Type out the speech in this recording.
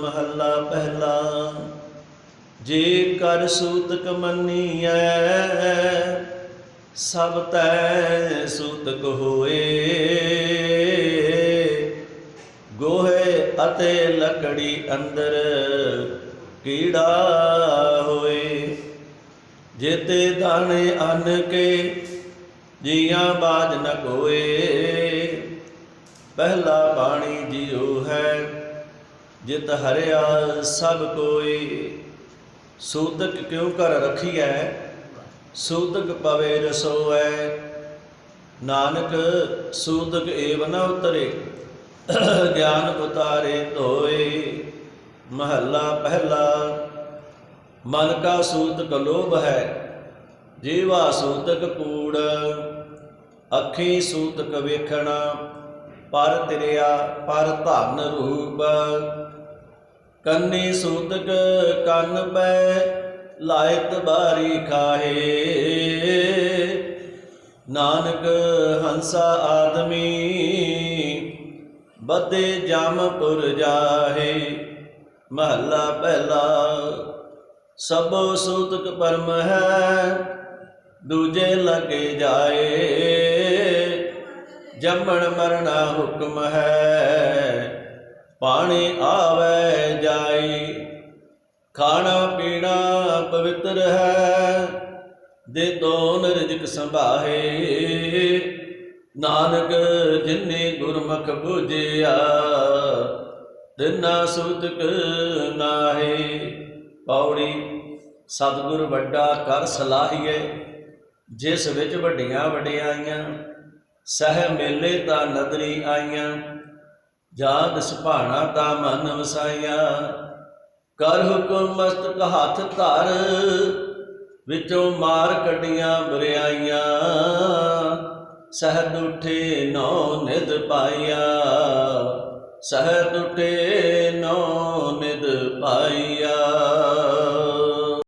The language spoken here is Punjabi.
ਮਹੱਲਾ ਪਹਿਲਾ, ਜੇ ਕਰ ਸੂਤਕ ਮੰਨੀਐ ਸਭ ਤੈ ਸੂਤਕ ਹੋਏ ਗੋਹੇ ਅਤੇ ਲੱਕੜੀ ਅੰਦਰ ਕੀੜਾ ਹੋਏ। ਜੇਤੇ ਦਾਣੇ ਅੰਨ ਕੇ ਜੀਆਂ ਬਾਜ ਨ ਕੋਏ। ਪਹਿਲਾ ਬਾਣੀ ਜਿਉ ਹੈ ਜਿਤ ਹਰਿਆ ਸਭ ਕੋਈ ਸੂਤਕ ਕਿਉ ਕਰ ਰਖੀਐ? ਸੂਤਕ ਪਵੇ ਰਸੋਐ। ਨਾਨਕ, ਸੂਤਕ ਏਵ ਨ ਉਤਰੇ। ਗਿਆਨ ਉਤਾਰੇ ਧੋਏ। ਮਹੱਲਾ ਪਹਿਲਾ, ਮਨ ਕਾ ਸੂਤਕ ਲੋਭ ਹੈ। ਜੀਵਾ ਸੂਤਕ ਕੂੜ, ਅੱਖੀ ਸੂਤਕ ਵੇਖਣਾ। ਪਰ ਤਿਰਿਆ, ਪਰ ਧਨ ਰੂਪ। ਕੰਨੀ ਸੂਤਕ ਕੰਨ ਪੈ ਲਾਇਤ ਬਾਰੀ ਖਾਹੇ। ਨਾਨਕ ਹੰਸਾ ਆਦਮੀ ਬਦੇ ਜਮਪੁਰ ਜਾਹੇ। ਮਹੱਲਾ ਪਹਿਲਾ ਸਭੋ ਸੂਤਕ ਪਰਮ ਹੈ, ਦੂਜੇ ਲਗੇ ਜਾਏ। ਜੰਮਣ ਮਰਨਾ ਹੁਕਮ ਹੈ, ਪਾਣੀ ਆਵੇ ਜਾਈ ਖਾਣਾ ਪੀਣਾ ਪਵਿੱਤਰ ਹੈ ਦੇ ਦੋਨ ਰਿਜਕ ਸੰਭਾਹੇ। ਨਾਨਕ ਜਿਨੇ ਗੁਰਮੁਖ ਬੁਝਿਆ, ਤਿਨਾ ਸੁਤਕ ਨਾਹੀ। ਪੌੜੀ, ਸਤਿਗੁਰ ਵੱਡਾ ਕਰ ਸਲਾਹੀਏ, ਜਿਸ ਵਿੱਚ ਵੱਡੀਆਂ ਵਡਿਆਈਆਂ ਸਹਿ ਮੇਲੇ ਤਾਂ ਨਦਰੀ ਆਈਆਂ। ਜਾਗ ਸੁਭਾਣਾ ਦਾ ਮਨ ਵਸਾਇਆ। ਕਰ ਹੁਕਮ ਮਸਤਕ ਹੱਥ ਧਰ, ਵਿੱਚੋਂ ਮਾਰ ਕੱਢੀਆਂ ਬਰਿਆਈਆਂ। ਸਹਿਦ ਉਠੇ ਨੌ ਨਿਦ ਪਾਈਆ ਸਹਿਦ ਉਠੇ ਨੌ ਨਿਦ ਪਾਈਆ